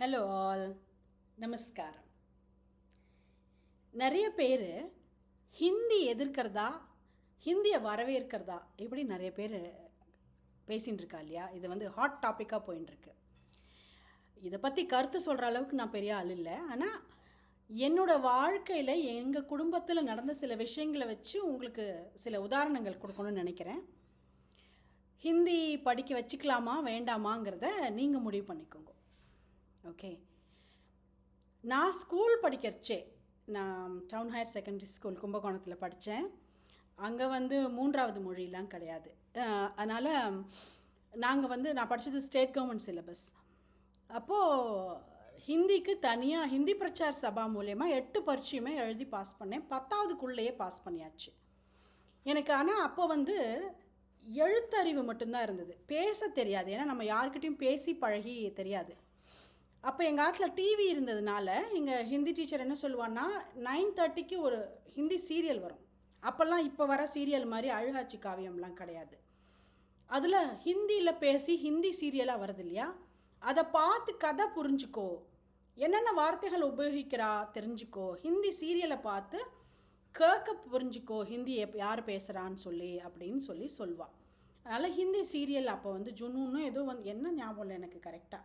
Hello all நமஸ்காரம். நிறைய பேர் ஹிந்தி எதிர்க்கிறதா ஹிந்தியை வரவேற்கிறதா இப்படி நிறைய பேர் பேசின்னு இருக்கா இல்லையா? இது வந்து ஹாட் டாப்பிக்காக போயின்ட்டுருக்கு இதை பற்றி கருத்து சொல்கிற அளவுக்கு நான் பெரிய ஆள் இல்லை. ஆனால் என்னோடய வாழ்க்கையில் எங்கள் குடும்பத்தில் நடந்த சில விஷயங்களை வச்சு உங்களுக்கு சில உதாரணங்கள் கொடுக்கணும்னு நினைக்கிறேன். ஹிந்தி படிக்க வச்சுக்கலாமா வேண்டாமாங்கிறத நீங்கள் முடிவு பண்ணிக்கோங்க. ஓகே நான் ஸ்கூல் படிக்கிறச்சே நான் டவுன் ஹையர் செகண்டரி ஸ்கூல் கும்பகோணத்தில் படித்தேன் அங்கே வந்து மூன்றாவது மொழிலாம் கிடையாது. அதனால் நாங்கள் வந்து நான் படித்தது ஸ்டேட் கவர்மெண்ட் சிலபஸ் அப்போது ஹிந்திக்கு தனியாக ஹிந்தி பிரச்சார் சபா மூலயமா எட்டு பரீட்சையுமே எழுதி பாஸ் பண்ணேன். பத்தாவதுக்குள்ளேயே பாஸ் பண்ணியாச்சு. எனக்கு ஆனால் அப்போ வந்து எழுத்தறிவு மட்டும்தான் இருந்தது. பேச தெரியாது. ஏன்னா நம்ம யார்கிட்டையும் பேசி பழகி தெரியாது. அப்போ எங்கள் ஆற்றுல டிவி இருந்ததுனால எங்கள் ஹிந்தி டீச்சர் என்ன சொல்லுவான்னா நைன் தேர்ட்டிக்கு ஒரு ஹிந்தி சீரியல் வரும். அப்போல்லாம் இப்போ வர சீரியல் மாதிரி அழுகாட்சி காவியம்லாம் கிடையாது. அதில் ஹிந்தியில் பேசி ஹிந்தி சீரியலாக வருது இல்லையா அதை பார்த்து கதை புரிஞ்சுக்கோ. என்னென்ன வார்த்தைகள் உபயோகிக்கிறா தெரிஞ்சுக்கோ. ஹிந்தி சீரியலை பார்த்து கேட்க புரிஞ்சுக்கோ. ஹிந்தி எப் யார் பேசுகிறான்னு சொல்லி அப்படின்னு சொல்லி சொல்வாள் அதனால் ஹிந்தி சீரியல் அப்போ வந்து ஜுனூன்னு ஏதோ வந்து என்ன ஞாபகம் இல்லை எனக்கு கரெக்டாக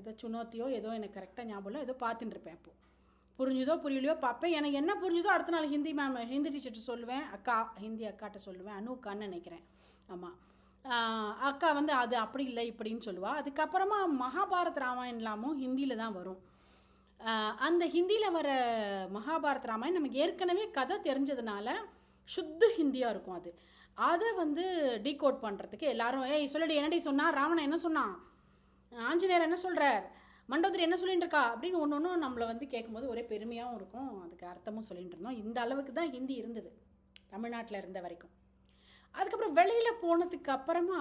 ஏதோ சுனோத்தியோ ஏதோ எனக்கு கரெக்டாக ஞாபகம் இல்லை. ஏதோ பார்த்துட்டு இருப்பேன் அப்போது புரிஞ்சுதோ புரியலையோ பார்ப்பேன். எனக்கு என்ன புரிஞ்சுதோ அடுத்த நாள் ஹிந்தி மேம் ஹிந்தி டீச்சர்கிட்ட சொல்லுவேன். அக்கா ஹிந்தி அக்காட்ட சொல்லுவேன். அனுக்கான்னு நினைக்கிறேன். ஆமாம் அக்கா வந்து அது அப்படி இல்லை இப்படின்னு சொல்லுவாள் அதுக்கப்புறமா மகாபாரத் ராமாயணலாமும் ஹிந்தியில் தான் வரும். அந்த ஹிந்தியில் வர மகாபாரத் ராமாயணம் நமக்கு ஏற்கனவே கதை தெரிஞ்சதுனால சுத்த ஹிந்தியாக இருக்கும் அது. அதை வந்து டீகோட் பண்ணுறதுக்கு எல்லாரும் ஏய் சொல்லடி என்னடி சொன்னால் ராவணன் என்ன சொன்னான்? ஆஞ்சநேயர் என்ன சொல்கிறார் மண்டோதரி என்ன சொல்லிட்டு இருக்கா அப்படின்னு ஒன்று ஒன்றும் நம்மளை வந்து கேட்கும்போது ஒரே பெருமையாகவும் இருக்கும். அதுக்கு அர்த்தமும் சொல்லிட்டு இருந்தோம். இந்த அளவுக்கு தான் ஹிந்தி இருந்தது. தமிழ்நாட்டில் இருந்த வரைக்கும். அதுக்கப்புறம் வெளியில் போனதுக்கு அப்புறமா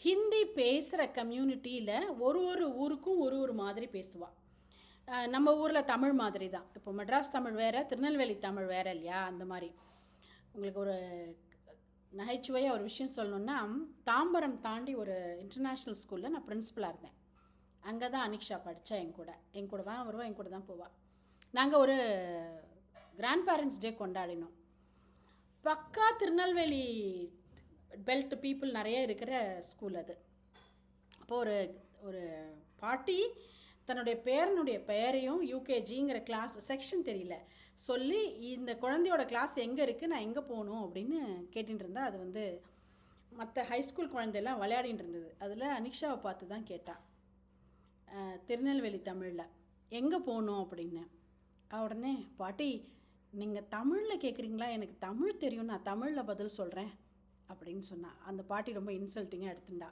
ஹிந்தி பேசுகிற கம்யூனிட்டியில் ஒரு ஒரு ஊருக்கும் ஒரு ஒரு மாதிரி பேசுவாள் நம்ம ஊரில் தமிழ் மாதிரி தான் இப்போ மெட்ராஸ் தமிழ் வேறு திருநெல்வேலி தமிழ் வேறு இல்லையா? அந்த மாதிரி. உங்களுக்கு ஒரு நகைச்சுவையாக ஒரு விஷயம் சொல்லணுன்னா தாம்பரம் தாண்டி ஒரு இன்டர்நேஷ்னல் ஸ்கூலில் நான் பிரின்ஸிபலாக இருந்தேன். அங்கே தான் அனிக்ஷா படித்தா என் கூட. என் கூட தான் வருவா என் கூட தான் போவாள் நாங்கள் ஒரு கிராண்ட் பேரண்ட்ஸ் டே கொண்டாடினோம். பக்கா திருநெல்வேலி பெல்ட் பீப்புள் நிறைய இருக்கிற ஸ்கூல் அது. அப்போது ஒரு ஒரு பாட்டி தன்னுடைய பேரனுடைய பெயரையும் யூகேஜிங்கிற கிளாஸ் செக்ஷன் தெரியல. சொல்லி இந்த குழந்தையோட கிளாஸ் எங்கே இருக்குது நான் எங்கே போகணும் அப்படின்னு கேட்டுட்டு இருந்தா அது வந்து மற்ற ஹைஸ்கூல் குழந்தையெல்லாம் விளையாடிட்டு இருந்தது அதில் அனிக்ஷாவை பார்த்து தான் கேட்டான் திருநெல்வேலி தமிழில் எங்கே போகணும்? அப்படின்னு. உடனே பாட்டி நீங்கள் தமிழில் கேட்குறீங்களா எனக்கு தமிழ் தெரியும் நான் தமிழில் பதில் சொல்கிறேன் அப்படின்னு சொன்னான் அந்த பாட்டி ரொம்ப இன்சல்ட்டிங்காக எடுத்துட்டா.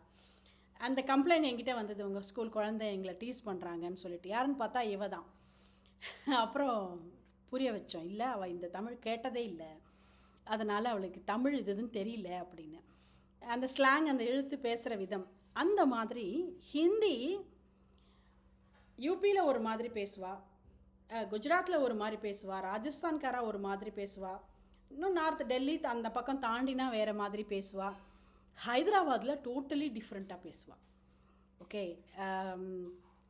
அந்த கம்ப்ளைண்ட் என்கிட்ட வந்தது. உங்கள் ஸ்கூல் குழந்தை எங்களை டீஸ் பண்ணுறாங்கன்னு சொல்லிட்டு. யாருன்னு பார்த்தா இவ தான். அப்புறம் புரிய வச்சோம். இல்லை அவள் இந்த தமிழ் கேட்டதே இல்லை. அதனால் அவளுக்கு தமிழ் இதுன்னு தெரியல அப்படின்னு. அந்த ஸ்லாங் அந்த எழுத்து பேசுகிற விதம் அந்த மாதிரி ஹிந்தி யூபியில் ஒரு மாதிரி பேசுவா. குஜராத்தில் ஒரு மாதிரி பேசுவா. ராஜஸ்தான்காரா ஒரு மாதிரி பேசுவா. இன்னும் நார்த் டெல்லி அந்த பக்கம் தாண்டினா வேறு மாதிரி பேசுவாள் ஹைதராபாத்தில் டோட்டலி டிஃப்ரெண்ட்டாக பேசுவாள் ஓகே um,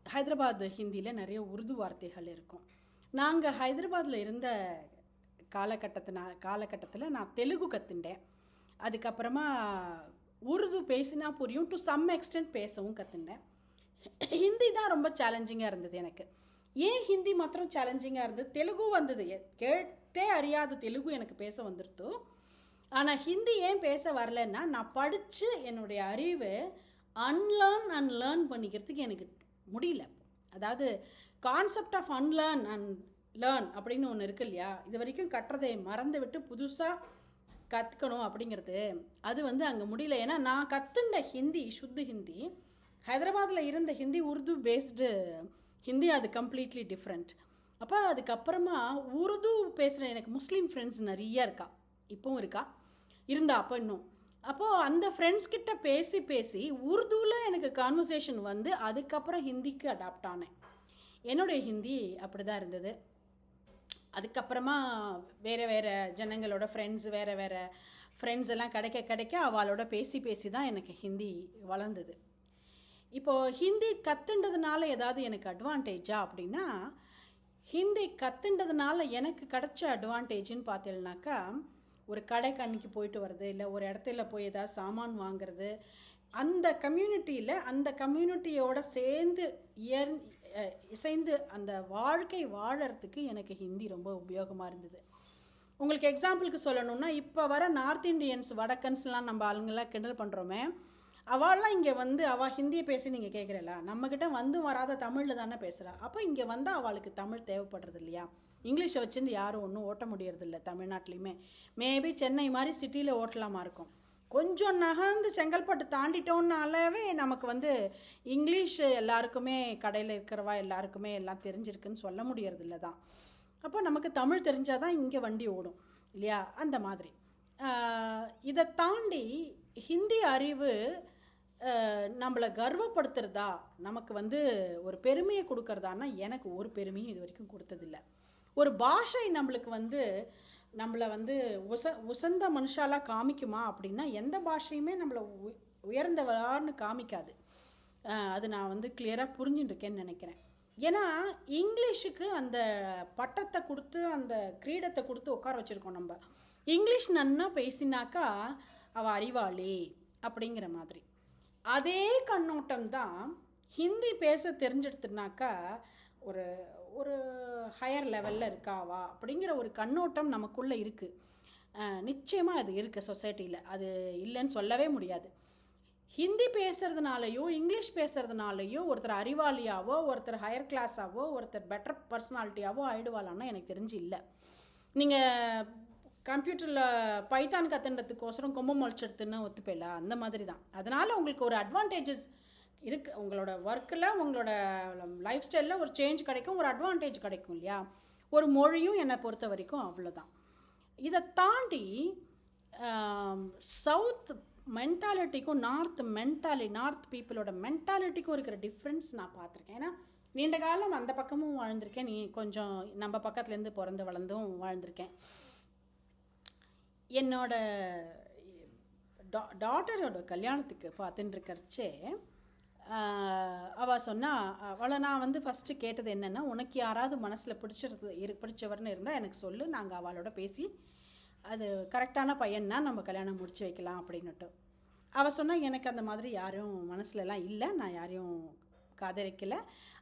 ஹைதராபாத் ஹிந்தியில் நிறைய உருது வார்த்தைகள் இருக்கும். நாங்கள் ஹைதராபாத்தில் இருந்த காலகட்டத்தின காலகட்டத்தில் நான் தெலுங்கு கற்றுண்டேன் அதுக்கப்புறமா உருது பேசினா புரியும் டு சம் எக்ஸ்டென்ட் பேசவும் கற்றுண்டேன் ஹிந்தி தான் ரொம்ப சேலஞ்சிங்காக இருந்தது எனக்கு. ஏன் ஹிந்தி மாத்திரம் சேலஞ்சிங்காக இருந்தது? தெலுங்கும் வந்தது. கேட்டே அறியாத தெலுங்கு எனக்கு பேச வந்துருத்தோ. ஆனால் ஹிந்தி ஏன் பேச வரலன்னா நான் படித்து என்னுடைய அறிவு அன்லேர்ன் அண்ட் லேர்ன் பண்ணிக்கிறதுக்கு எனக்கு முடியல. அதாவது concept of unlearn and learn அப்படின்னு ஒன்று இருக்கு இல்லையா? இது வரைக்கும் கட்டுறதை மறந்து விட்டு புதுசாக கற்றுக்கணும் அப்படிங்கிறது. அது வந்து அங்கே முடியல. ஏன்னா நான் கற்றுண்ட ஹிந்தி சுத்து ஹிந்தி ஹைதராபாத்தில் இருந்த ஹிந்தி உருது பேஸ்டு ஹிந்தி அது கம்ப்ளீட்லி டிஃப்ரெண்ட் அப்போ அதுக்கப்புறமா உருது பேசுகிற எனக்கு முஸ்லீம் ஃப்ரெண்ட்ஸ் நிறைய இருக்கா. இப்போவும் இருக்கா? இருந்தா அப்போ இன்னும். அப்போது அந்த ஃப்ரெண்ட்ஸ் கிட்ட பேசி பேசி உருதுவில் எனக்கு கான்வர்சேஷன் வந்து அதுக்கப்புறம் ஹிந்திக்கு அடாப்ட் ஆனேன். என்னுடைய ஹிந்தி அப்படி தான் இருந்தது. அதுக்கப்புறமா வேறு வேறு ஜனங்களோட ஃப்ரெண்ட்ஸ் வேறு வேறு ஃப்ரெண்ட்ஸ் எல்லாம் கிடைக்க கிடைக்க அவளோட பேசி பேசி தான் எனக்கு ஹிந்தி வளர்ந்தது. இப்போது ஹிந்தி கத்துண்டதுனால ஏதாவது எனக்கு அட்வான்டேஜா அப்படின்னா ஹிந்தி கத்துண்டதுனால எனக்கு கிடைச்ச அட்வான்டேஜ்னு பார்த்தீங்கன்னாக்கா ஒரு கடை கண்ணிக்கு போயிட்டு வர்றது இல்லை ஒரு இடத்துல போய் ஏதாவது சாமான் வாங்குறது அந்த கம்யூனிட்டியில் அந்த கம்யூனிட்டியோட சேர்ந்து இயர் இசைந்து அந்த வாழ்க்கை வாழறதுக்கு எனக்கு ஹிந்தி ரொம்ப உபயோகமாக இருந்தது. உங்களுக்கு எக்ஸாம்பிளுக்கு சொல்லணும்னா இப்போ வர நார்த் இந்தியன்ஸ் வடக்கன்ஸ்லாம் நம்ம ஆளுங்கெல்லாம் கிண்டல் பண்ணுறோமே அவள்லாம் இங்கே வந்து அவள் ஹிந்தியை பேசி நீங்கள் கேட்குறல நம்மக்கிட்ட வந்து வராத தமிழில் தானே பேசுகிறா அப்போ இங்கே வந்தால் அவளுக்கு தமிழ் தேவைப்படுறது இல்லையா? இங்கிலீஷை வச்சுட்டு யாரும் ஒன்றும் ஓட்ட முடியறதில்ல தமிழ்நாட்டிலையுமே. மேபி சென்னை மாதிரி சிட்டியில் ஓட்டலாமா இருக்கும். கொஞ்சம் நகர்ந்து செங்கல்பட்டு தாண்டிட்டோம்னாலவே நமக்கு வந்து இங்கிலீஷ் எல்லாருக்குமே கடையில் இருக்கிறவா எல்லாருக்குமே எல்லாம் தெரிஞ்சிருக்குன்னு சொல்ல முடியறதில்ல தான். அப்போ நமக்கு தமிழ் தெரிஞ்சால் தான் இங்கே வண்டி ஓடும் இல்லையா? அந்த மாதிரி. இதை தாண்டி ஹிந்தி அறிவு நம்மளை கர்வப்படுத்துறதா நமக்கு வந்து ஒரு பெருமையை கொடுக்கறதான்னா எனக்கு ஒரு பெருமையும் இது வரைக்கும் கொடுத்ததில்ல. ஒரு பாஷை நம்மளுக்கு வந்து நம்மளை வந்து உச உசந்த மனுஷாலாக காமிக்குமா அப்படின்னா எந்த பாஷையுமே நம்மளை உ- உயர்ந்தவளான்னு காமிக்காது. அது நான் வந்து கிளியராக புரிஞ்சுட்டுருக்கேன்னு நினைக்கிறேன். ஏன்னா இங்கிலீஷுக்கு அந்த பட்டத்தை கொடுத்து அந்த கிரீடத்தை கொடுத்து உட்கார வச்சுருக்கோம் நம்ம. இங்கிலீஷ் நன்னா பேசினாக்கா அவள் அறிவாளி அப்படிங்கிற மாதிரி. அதே கண்ணோட்டம் தான் ஹிந்தி பேச தெரிஞ்செடுத்துனாக்கா ஒரு ஒரு ஹையர் லெவலில் இருக்காவா அப்படிங்கிற ஒரு கண்ணோட்டம் நமக்குள்ளே இருக்குது நிச்சயமாக அது இருக்குது சொசைட்டியில் அது இல்லைன்னு சொல்லவே முடியாது. ஹிந்தி பேசுகிறதுனாலையோ இங்கிலீஷ் பேசுகிறதுனாலையோ ஒருத்தர் அறிவாளியாவோ ஒருத்தர் ஹையர் கிளாஸாவோ ஒருத்தர் பெட்டர் பர்சனாலிட்டியாவோ ஆயிடுவாளான்னா எனக்கு தெரிஞ்சு இல்லை. நீங்கள் கம்ப்யூட்டரில் பைத்தான் கத்துன்றதுக்கோசரம் கொம்பு முளைச்செடுத்துன்னு ஒத்துப்பேல? அந்த மாதிரி தான். அதனால் உங்களுக்கு ஒரு அட்வான்டேஜஸ் இருக்கு. உங்களோட ஒர்க்கில் உங்களோட லைஃப் ஸ்டைலில் ஒரு சேஞ்ச் கிடைக்கும் ஒரு அட்வான்டேஜ் கிடைக்கும் இல்லையா? ஒரு மொழியும் என்னை பொறுத்த வரைக்கும் அவ்வளோதான் இதை தாண்டி சவுத் மென்டாலிட்டிக்கும் நார்த் மென்டாலி நார்த் பீப்புளோட மென்டாலிட்டிக்கும் இருக்கிற டிஃப்ரென்ஸ் நான் பார்த்துருக்கேன். ஏன்னா நீண்ட காலம் அந்த பக்கமும் வாழ்ந்திருக்கேன். நீ கொஞ்சம் நம்ம பக்கத்துலேருந்து பிறந்து வளர்ந்தும் வாழ்ந்திருக்கேன். என்னோட டா டாட்டரோட கல்யாணத்துக்கு பார்த்துட்டு இருக்கிறச்சே அவள் சொன்னால் அவளை நான் வந்து ஃபஸ்ட்டு கேட்டது என்னென்னா உனக்கு யாராவது மனசில் பிடிச்சிருது இரு பிடிச்சவர்னு இருந்தால் எனக்கு சொல்லு நாங்கள் அவளோட பேசி அது கரெக்டான பையன்னா நம்ம கல்யாணம் முடிச்சு வைக்கலாம் அப்படின்னுட்டு. அவள் சொன்னால் எனக்கு அந்த மாதிரி யாரும் மனசுலலாம் இல்லை நான் யாரையும் காதலிக்கல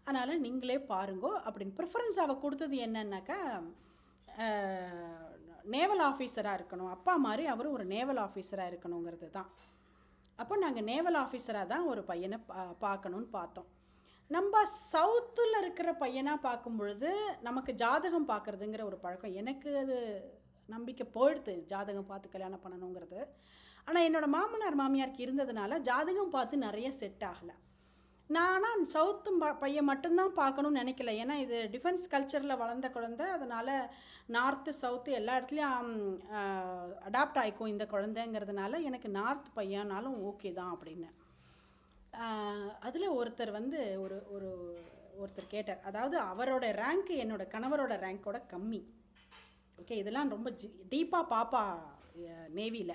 அதனால் நீங்களே பாருங்கோ அப்படின்னு. ப்ரிஃபரன்ஸ் அவள் கொடுத்தது என்னன்னாக்கா நேவல் ஆஃபீஸராக இருக்கணும். அப்பா மாதிரி அவரும் ஒரு நேவல் ஆஃபீஸராக இருக்கணுங்கிறது தான். அப்போ நாங்கள் நேவல் ஆஃபீஸராக தான் ஒரு பையனை பா பார்க்கணுன்னு பார்த்தோம். நம்ம சவுத்தில் இருக்கிற பையனாக பார்க்கும் பொழுது நமக்கு ஜாதகம் பார்க்குறதுங்கிற ஒரு பழக்கம் எனக்கு அது நம்பிக்கை போயிடுது ஜாதகம் பார்த்து கல்யாணம் பண்ணணுங்கிறது. ஆனால் என்னோடய மாமனார் மாமியாருக்கு இருந்ததுனால ஜாதகம் பார்த்து நிறைய செட் ஆகலை. நானா சவுத்து ப- பையன் மட்டும்தான் பார்க்கணும்னு நினைக்கல. ஏன்னா இது டிஃபென்ஸ் கல்ச்சரில் வளர்ந்த குழந்தை. அதனால் நார்த்து சவுத்து எல்லா இடத்துலையும் அடாப்ட் ஆகிக்கும் இந்த குழந்தைங்கிறதுனால எனக்கு நார்த் பையனாலும் ஓகே தான் அப்படின்னு. அதில் ஒருத்தர் வந்து ஒரு ஒரு ஒருத்தர் கேட்டார். அதாவது அவரோட ரேங்க் என்னோட கணவரோட ரேங்க்கோட கம்மி. ஓகே இதெல்லாம் ரொம்ப டீப்பாக பாப்பா நேவியில்